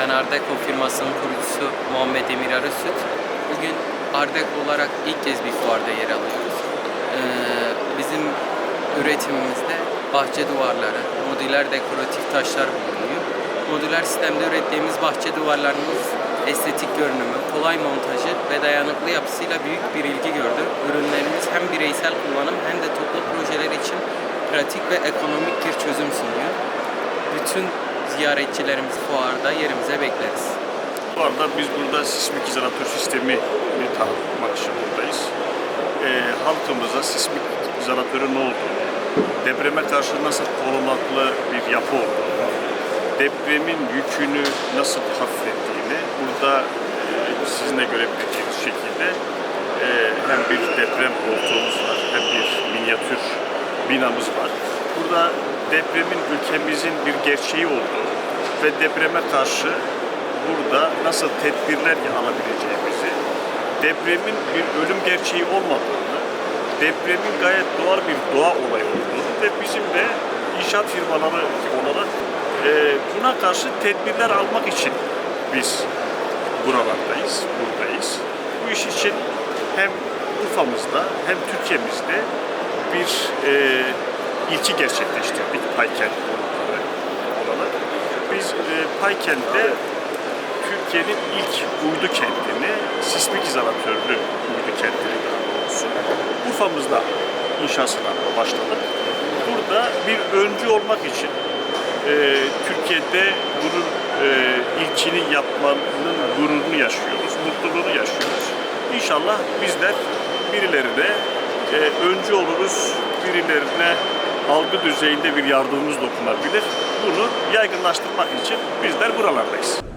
Ben Ardeko firmasının kurucusu Muhammed Emir Arısüt. Bugün Ardeko olarak ilk kez bir fuarda yer alıyoruz. Ee, bizim üretimimizde bahçe duvarları, modüler dekoratif taşlar bulunuyor. Modüler sistemde ürettiğimiz bahçe duvarlarımız estetik görünümü, kolay montajı ve dayanıklı yapısıyla büyük bir ilgi gördü. Ürünlerimiz hem bireysel kullanım hem de toplu projeler için pratik ve ekonomik bir çözüm sunuyor. Bütün ziyaretçilerimizi fuarda yerimize bekleriz. Bu arada biz burada sismik izolatör sistemi tanıtmak için buradayız. Ee, halkımıza sismik izolatörün ne olduğunu, depreme karşı nasıl korunaklı bir yapı olduğunu, depremin yükünü nasıl hafiflettiğini burada e, sizin görebileceğiniz şekilde e, hem bir deprem koltuğumuz var hem bir minyatür binamız var. Burada depremin ülkemizin bir gerçeği olduğu ve depreme karşı burada nasıl tedbirler alabileceğimizi, depremin bir ölüm gerçeği olmadığını, depremin gayet doğal bir doğa olayı olduğunu ve bizim de inşaat firmaları olarak e, buna karşı tedbirler almak için biz buralardayız, buradayız. Bu iş için hem Urfa'mızda hem Türkiye'mizde bir e, ilki gerçekleştirdik Paykent konukları olarak. Biz e, Paykent'te Türkiye'nin ilk uydu kentini, sismik izolatörlü uydu kentini daha doğrusu Urfa'mızda inşasına başladık. Burada bir öncü olmak için e, Türkiye'de bunun e, ilkini yapmanın gururunu yaşıyoruz, mutluluğunu yaşıyoruz. İnşallah bizler birilerine e, öncü oluruz, birilerine algı düzeyinde bir yardımımız dokunabilir. Bunu yaygınlaştırmak için bizler buralardayız.